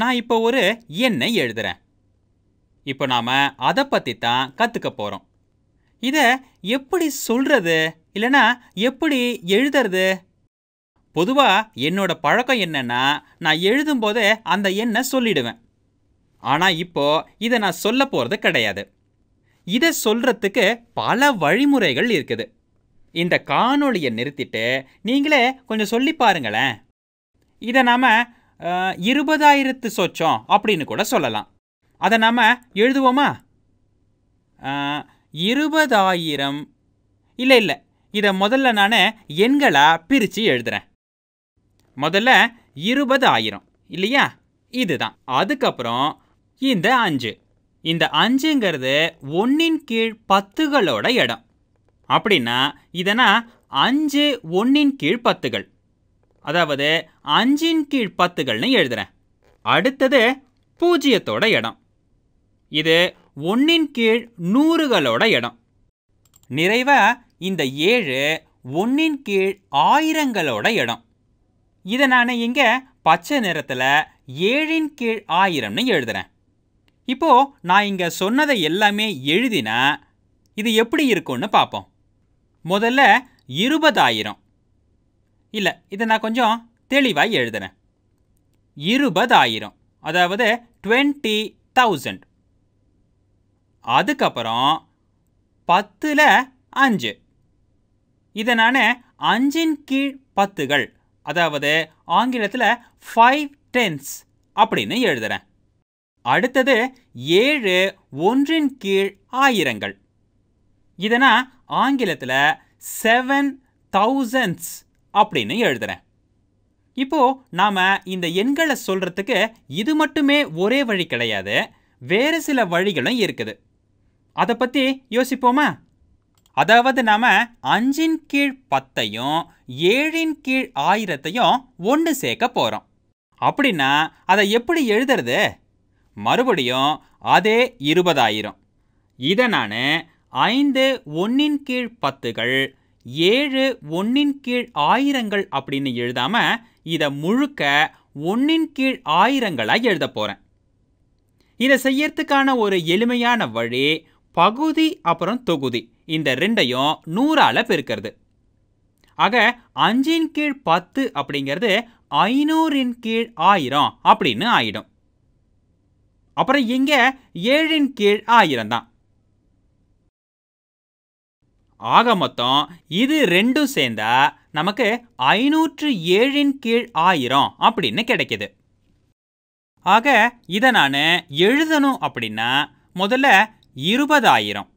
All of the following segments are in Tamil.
நான் இப்போ ஒரு எண்ணை எழுதுறேன். இப்போ நாம் அதை பற்றி தான் கற்றுக்க போகிறோம் இதை எப்படி சொல்கிறது இல்லைனா எப்படி எழுதுறது? பொதுவாக என்னோட பழக்கம் என்னன்னா நான் எழுதும்போதே அந்த எண்ணை சொல்லிடுவேன். ஆனால் இப்போது இதை நான் சொல்ல போகிறது கிடையாது. இதை சொல்கிறதுக்கு பல வழிமுறைகள் இருக்குது. இந்த காணொளியை நிறுத்திட்டு நீங்களே கொஞ்சம் சொல்லி பாருங்களேன். இதை நாம் இருபதாயிரத்து சொச்சம் அப்படின்னு கூட சொல்லலாம். அதை நாம் எழுதுவோமா? இருபதாயிரம். இல்லை இல்லை. இதை முதல்ல நான் எண்களாக பிரித்து எழுதுகிறேன் முதல்ல இருபதாயிரம். இல்லையா? இதுதான். அதுக்கப்புறம் இந்த அஞ்சு. இந்த அஞ்சுங்கிறது ஒன்றின் கீழ் பத்துகளோட இடம். அப்படின்னா இதனா அஞ்சு ஒன்றின் கீழ் பத்துகள். அதாவது அஞ்சின் கீழ் பத்துகள்னு எழுதுறேன். அடுத்தது பூஜ்ஜியத்தோட இடம். இது ஒன்றின் கீழ் நூறுகளோட இடம். நிறைவாக இந்த ஏழு ஒன்றின் கீழ் ஆயிரங்களோட இடம். இதை நான் இங்கே பச்சை நிறத்தில் ஏழின் கீழ் ஆயிரம்னு எழுதுறேன். இப்போது நான் இங்கே சொன்னதை எல்லாமே எழுதினா இது எப்படி இருக்கும்னு பார்ப்போம் முதல்ல இருபதாயிரம். இல்லை இதை நான் கொஞ்சம் தெளிவாக எழுதுறேன். இருபதாயிரம் அதாவது டுவெண்ட்டி தௌசண்ட். அதுக்கப்புறம் பத்தில் அஞ்சு. இதை நான் அஞ்சின் கீழ் பத்துகள் அதாவது ஆங்கிலத்தில் ஃபைவ் டென்ஸ் அப்படின்னு எழுதுறேன். அடுத்தது ஏழு ஒன்றின் கீழ் ஆயிரங்கள். இதனா ஆங்கிலத்தில் செவன் தௌசண்ட்ஸ் அப்படின்னு எழுதுறேன். இப்போ நாம் இந்த எண்களை சொல்கிறதுக்கு இது மட்டுமே ஒரே வழி கிடையாது வேறு சில வழிகளும் இருக்குது. அதை பற்றி யோசிப்போமா? அதாவது நாம் அஞ்சின் கீழ் பத்தையும் ஏழின் கீழ் ஆயிரத்தையும் ஒன்று சேர்க்க போகிறோம் அப்படின்னா அதை எப்படி எழுதுறது? மறுபடியும் அதே இருபதாயிரம். இதை நான் ஐந்து ஒன்றின் கீழ் பத்துகள் ஏழு ஒன்றின் கீழ் ஆயிரங்கள் அப்படின்னு எழுதாமல் இதை முழுக்க ஒன்றின் கீழ் ஆயிரங்களாக எழுத போகிறேன் இதை செய்யறதுக்கான ஒரு எளிமையான வழி பகுதி அப்புறம் தொகுதி. இந்த ரெண்டையும் நூறால் பெருக்கிறது. ஆக அஞ்சின் கீழ் பத்து அப்படிங்கிறது ஐநூறின் கீழ் ஆயிரம் அப்படின்னு ஆயிடும். அப்புறம் இங்கே ஏழின் கீழ் ஆயிரம் தான் ஆக மொத்தம் இது ரெண்டும் சேர்ந்தா நமக்கு ஐநூற்று ஏழின் கீழ் ஆயிரம் அப்படின்னு கிடைக்குது. ஆக இதை நான் எழுதணும் அப்படின்னா முதல்ல இருபதாயிரம்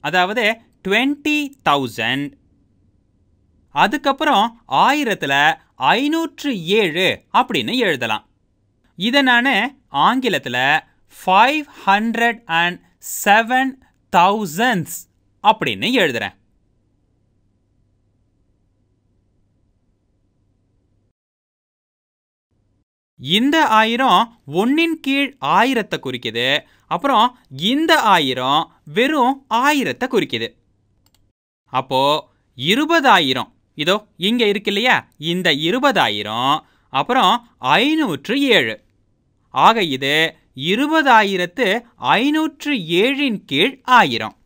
அதாவது டுவெண்ட்டி தௌசண்ட். அதுக்கப்புறம் ஆயிரத்தில் ஐநூற்று ஏழு அப்படின்னு எழுதலாம். இதை நான் ஆங்கிலத்தில் five hundred and seven thousands அப்படின்னு எழுதுறேன். இந்த ஆயிரம் ஒன்னின் கீழ் ஆயிரத்தை குறிக்குது. அப்புறம் இந்த ஆயிரம் வெறும் ஆயிரத்தை குறிக்குது. அப்போ இருபதாயிரம். இதோ இங்க இருக்கு இல்லையா? இந்த இருபதாயிரம். அப்புறம் ஐநூற்று ஏழு. ஆக இது இருபதாயிரத்து ஐநூற்று ஏழின் கீழ் ஆயிரம்.